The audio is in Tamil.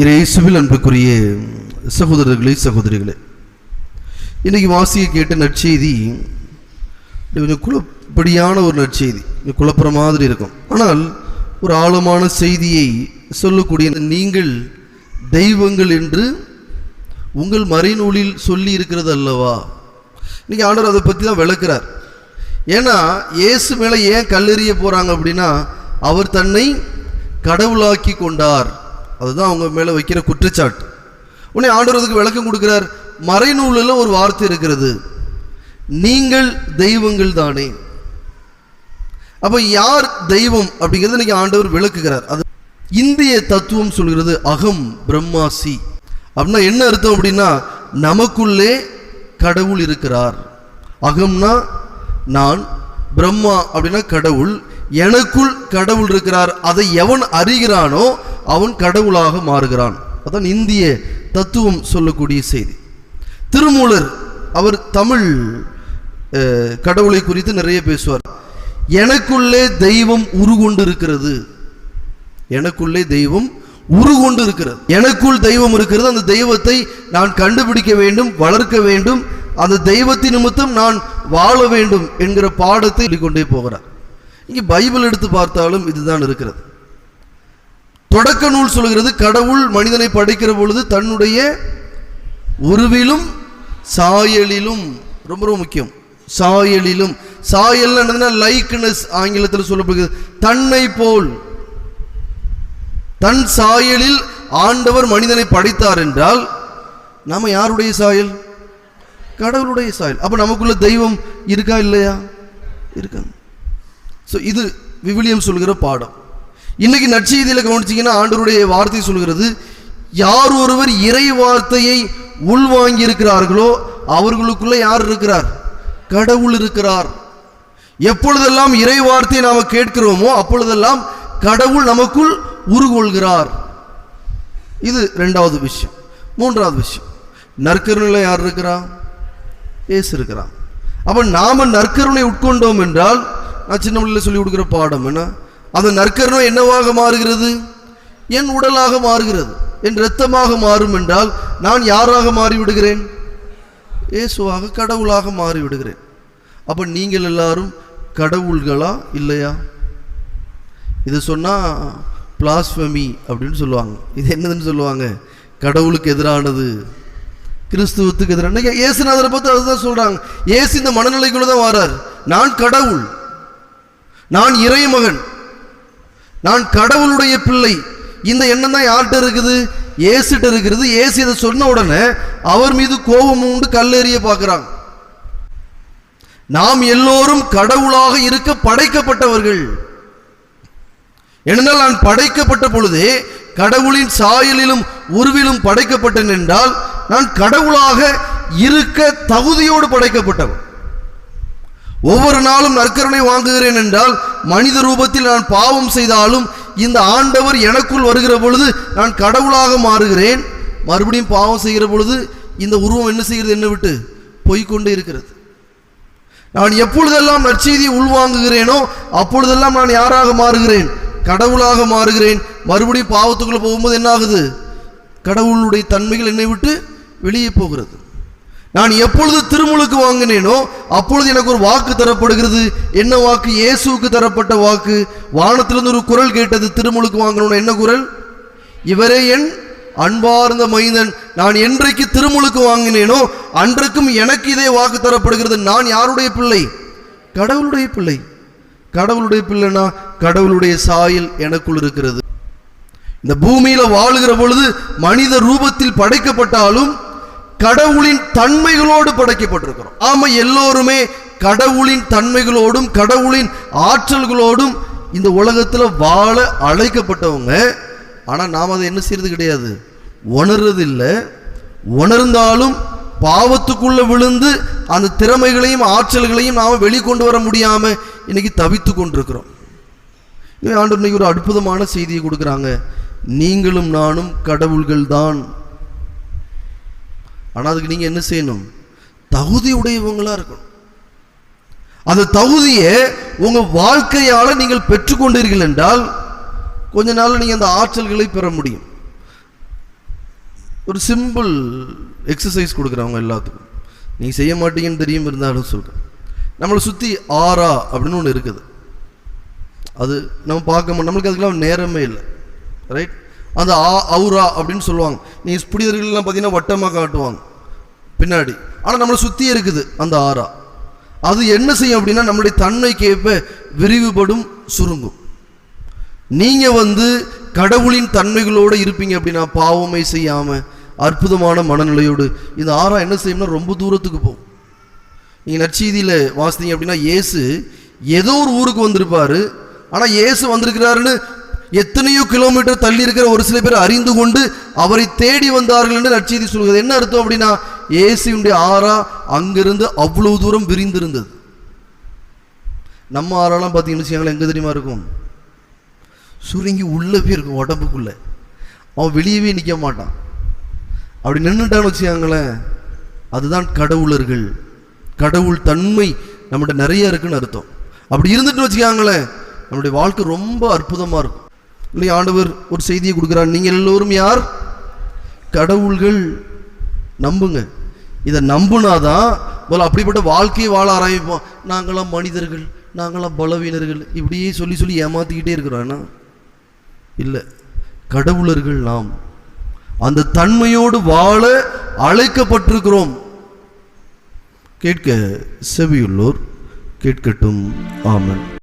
இயேசுவில் அன்புக்குரிய சகோதரர்களே சகோதரிகளே இன்றைக்கி வாசியை கேட்ட நற்செய்தி கொஞ்சம் குழப்படியான ஒரு நற்செய்தி குழப்புற மாதிரி இருக்கும். ஆனால் ஒரு ஆழமான செய்தியை சொல்லக்கூடிய நீங்கள் தெய்வங்கள் என்று உங்கள் மறைநூலில் சொல்லி இருக்கிறது அல்லவா? இன்றைக்கி ஆண்டவர் அதை பற்றி தான் விளக்குறார். ஏன்னா இயேசு மேலே ஏன் கல்லெறிய போகிறாங்க அப்படின்னா அவர் தன்னை கடவுளாக்கி கொண்டார். அதுதான் அவங்க மேலே வைக்கிற குற்றச்சாட்டு. உடனே ஆண்டவரதுக்கு விளக்கம் கொடுக்கிறார். மறைநூலில் ஒரு வார்த்தை இருக்கிறது. நீங்கள் தெய்வங்கள் தானே. அப்ப யார் தெய்வம் அப்படிங்கிறது இன்னைக்கு ஆண்டவர் விளக்குகிறார். அது இந்திய தத்துவம் சொல்கிறது அகம் பிரம்மாசி. அப்படின்னா என்ன அர்த்தம் அப்படின்னா நமக்குள்ளே கடவுள் இருக்கிறார். அகம்னா நான் பிரம்மா அப்படின்னா கடவுள். எனக்குள் கடவுள் இருக்கிறார். அதை எவன் அறிகிறானோ அவன் கடவுளாக மாறுகிறான். அதான் இந்திய தத்துவம் சொல்லக்கூடிய செய்தி. திருமூலர் அவர் தமிழ் அஹ், கடவுளை குறித்து நிறைய பேசுவார். எனக்குள்ளே தெய்வம் உருகொண்டு இருக்கிறது எனக்குள்ளே தெய்வம் உருகொண்டு இருக்கிறது எனக்குள் தெய்வம் இருக்கிறது. அந்த தெய்வத்தை நான் கண்டுபிடிக்க வேண்டும் வளர்க்க வேண்டும். அந்த தெய்வத்தின் நிமித்தம் நான் வாழ வேண்டும் என்கிற பாடத்தை கொண்டே போகிறார். இங்கே பைபிள் எடுத்து பார்த்தாலும் இதுதான் இருக்கிறது. தொடக்க நூல் சொல்கிறது கடவுள் மனிதனை படைக்கிற பொழுது தன்னுடைய உருவிலும் சாயலிலும் ரொம்ப ரொம்ப முக்கியம். சாயலிலும். சாயல் என்னதுன்னா லைக்னஸ் ஆங்கிலத்தில் சொல்லப்படுகிறது. தன்னை போல். தன் சாயலில் ஆண்டவர் மனிதனை படைத்தார் என்றால் நாம யாருடைய சாயல்? கடவுளுடைய சாயல். அப்ப நமக்குள்ள தெய்வம் இருக்கா இல்லையா? இருக்கா. ஸோ இது விவிலியம் சொல்கிற பாடம். இன்னைக்கு நற்செய்தியில் கவனிச்சீங்கன்னா ஆண்டவருடைய வார்த்தை சொல்கிறது யார் ஒருவர் இறை வார்த்தையை உள்வாங்கி இருக்கிறார்களோ அவர்களுக்குள்ளே யார் இருக்கிறார்? கடவுள் இருக்கிறார். எப்பொழுதெல்லாம் இறை வார்த்தையை நாம் கேட்கிறோமோ அப்பொழுதெல்லாம் கடவுள் நமக்குள் உருகொள்கிறார். இது ரெண்டாவது விஷயம். மூன்றாவது விஷயம். நற்கருணையில் யார் இருக்கிறா? ஏசு இருக்கிறான் அப்போ நாம் நற்கருணை உட்கொண்டோம் என்றால் நான் சின்ன பிள்ளையில் சொல்லி கொடுக்குற பாடம் என்ன? அந்த நற்கரணம் என்னவாக மாறுகிறது? என் உடலாக மாறுகிறது. என் இரத்தமாக மாறும் என்றால் நான் யாராக மாறி விடுகிறேன் இயேசுவாக கடவுளாக மாறி விடுகிறேன் நீங்கள் எல்லாரும் கடவுள்களா இல்லையா? இது சொன்னால் பிளாஸ்பமி அப்படின்னு சொல்லுவாங்க. இது என்னதுன்னு சொல்லுவாங்க? கடவுளுக்கு எதிரானது. கிறிஸ்துவத்துக்கு எதிரான. இயேசுநாதரை பார்த்து அதுதான் சொல்கிறாங்க இயேசு இந்த மனநிலைக்குள்ளே தான் வரார். நான் கடவுள். நான் இறைமகன். நான் கடவுளுடைய பிள்ளை. இந்த எண்ணம் தான் யார்கிட்ட இருக்குது? ஏசிட்ட இருக்கிறது ஏசி இதை சொன்ன உடனே அவர் மீது கோபம் உண்டு கல்லெறிய பார்க்குறாங்க. நாம் எல்லோரும் கடவுளாக இருக்க படைக்கப்பட்டவர்கள். ஏனென்றால் நான் படைக்கப்பட்ட பொழுதே கடவுளின் சாயலிலும் உருவிலும் படைக்கப்பட்டேன் என்றால் நான் கடவுளாக இருக்க தகுதியோடு படைக்கப்பட்டவன். ஒவ்வொரு நாளும் நற்கருணை வாங்குகிறேன் என்றால் மனித ரூபத்தில் நான் பாவம் செய்தாலும் இந்த ஆண்டவர் எனக்குள் வருகிற பொழுது நான் கடவுளாக மாறுகிறேன். மறுபடியும் பாவம் செய்கிற பொழுது இந்த உருவம் என்ன செய்கிறது என்ன விட்டு போய்க்கொண்டே இருக்கிறது. நான் எப்பொழுதெல்லாம் நற்செய்தியை உள்வாங்குகிறேனோ அப்பொழுதெல்லாம் நான் யாராக மாறுகிறேன்? கடவுளாக மாறுகிறேன். மறுபடியும் பாவத்துக்குள்ள போகும்போது என்ன ஆகுது கடவுளுடைய தன்மைகள் என்னை விட்டு வெளியே போகிறது. நான் எப்பொழுது திருமுழுக்கு வாங்கினேனோ அப்பொழுது எனக்கு ஒரு வாக்கு தரப்படுகிறது. என்ன வாக்கு? இயேசுவுக்கு தரப்பட்ட வாக்கு. வானத்திலிருந்து ஒரு குரல் கேட்டது திருமுழுக்கு வாங்கணும்னு. என்ன குரல்? இவரே என் அன்பார்ந்த மைந்தன். நான் என்றைக்கு திருமுழுக்கு வாங்கினேனோ அன்றைக்கும் எனக்கு இதே வாக்கு தரப்படுகிறது. நான் யாருடைய பிள்ளை? கடவுளுடைய பிள்ளை. கடவுளுடைய பிள்ளைனா கடவுளுடைய சாயல் எனக்குள் இருக்கிறது. இந்த பூமியில வாழுகிற பொழுது மனித ரூபத்தில் படைக்கப்பட்டாலும் கடவுளின் தன்மைகளோடு படைக்கப்பட்டிருக்கிறோம். ஆமா எல்லோருமே கடவுளின் தன்மைகளோடும் கடவுளின் ஆற்றல்களோடும் இந்த உலகத்தில் வாழ அழைக்கப்பட்டவங்க. ஆனால் நாம் அதை என்ன செய்யறது கிடையாது? உணர்றதில்லை. உணர்ந்தாலும் பாவத்துக்குள்ள விழுந்து அந்த திறமைகளையும் ஆற்றல்களையும் நாம் வெளிக்கொண்டு வர முடியாம இன்னைக்கு தவித்து கொண்டிருக்கிறோம். ஆண்டு இன்னைக்கு ஒரு அற்புதமான செய்தியை கொடுக்குறாங்க? நீங்களும் நானும் கடவுள்கள் தான் ஆனால் அதுக்கு நீங்கள் என்ன செய்யணும்? தகுதி உடையவங்களாக இருக்கணும். அந்த தகுதியை உங்கள் வாழ்க்கையால் நீங்கள் பெற்றுக்கொண்டீர்கள் என்றால் கொஞ்ச நாள் நீங்கள் அந்த ஆற்றல்களை பெற முடியும். ஒரு சிம்பிள் எக்ஸசைஸ் கொடுக்குறவங்க எல்லாத்துக்கும். நீ செய்ய மாட்டீங்கன்னு தெரியும் இருந்தாலும் சொல்கிறேன் நம்மளை சுற்றி ஆரா அப்படின்னு ஒன்று இருக்குது. அது நம்ம பார்க்க நம்மளுக்கு அதுக்கெல்லாம் நேரமே இல்லை. ரைட் அந்த ஆ அவுரா அப்படின்னு சொல்லுவாங்க. நீ புனிதர்கள்லாம் பார்த்தீங்கன்னா வட்டமாக காட்டுவாங்க. பின்னாடி. ஆனால் நம்மளை சுற்றி இருக்குது அந்த ஆறா. அது என்ன செய்யும் அப்படின்னா நம்மளுடைய தன்மைக்கு ஏற்ப விரிவுபடும் சுருங்கும். நீங்கள் வந்து கடவுளின் தன்மைகளோடு இருப்பீங்க அப்படின்னா பாவமை செய்யாமல் அற்புதமான மனநிலையோடு இந்த ஆறா என்ன செய்யும்னா ரொம்ப தூரத்துக்கு போகும். நீங்கள் நற்செய்தியில் வாசித்தீங்க அப்படின்னா இயேசு ஏதோ ஒரு ஊருக்கு வந்திருப்பார். ஆனால் இயேசு வந்திருக்கிறாருன்னு எத்தனையோ கிலோமீட்டர் தள்ளி இருக்கிற ஒரு சில பேர் அறிந்து கொண்டு அவரை தேடி வந்தார்கள் என்று நற்செய்தி சொல்கிறது. என்ன அர்த்தம் அப்படின்னா இயேசுடைய ஆறா அங்கிருந்து அவ்வளவு தூரம் விரிந்திருந்தது. நம்ம ஆறாலாம் பார்த்தீங்கன்னு வச்சுக்கோங்களேன் எங்கே தெரியுமா இருக்கும்? சுருங்கி உள்ளே போய் இருக்கும் உடம்புக்குள்ளே. அவன் வெளியவே நிற்க மாட்டான். அப்படி நின்றுட்டான்னு வச்சுக்காங்களேன் அதுதான் கடவுளர்கள். கடவுள் தன்மை நம்மகிட்ட நிறைய இருக்குன்னு அர்த்தம். அப்படி இருந்துட்டு வச்சுக்காங்களேன் நம்முடைய வாழ்க்கை ரொம்ப அற்புதமாக இருக்கும். இல்லை ஆண்டவர் ஒரு செய்தியை கொடுக்குறார். நீங்கள் எல்லோரும் யார்? கடவுள்கள். நம்புங்க. இதை நம்புனாதான் போல அப்படிப்பட்ட வாழ்க்கையை வாழ ஆரம்பிப்போம். நாங்களாம் மனிதர்கள் நாங்களாம் பலவீனர்கள். இப்படியே சொல்லி சொல்லி ஏமாத்திக்கிட்டே இருக்கிறோம் இல்லை. கடவுளர்கள் நாம். அந்த தன்மையோடு வாழ அழைக்கப்பட்டிருக்கிறோம். கேட்க செவியுள்ளோர் கேட்கட்டும். ஆமன்.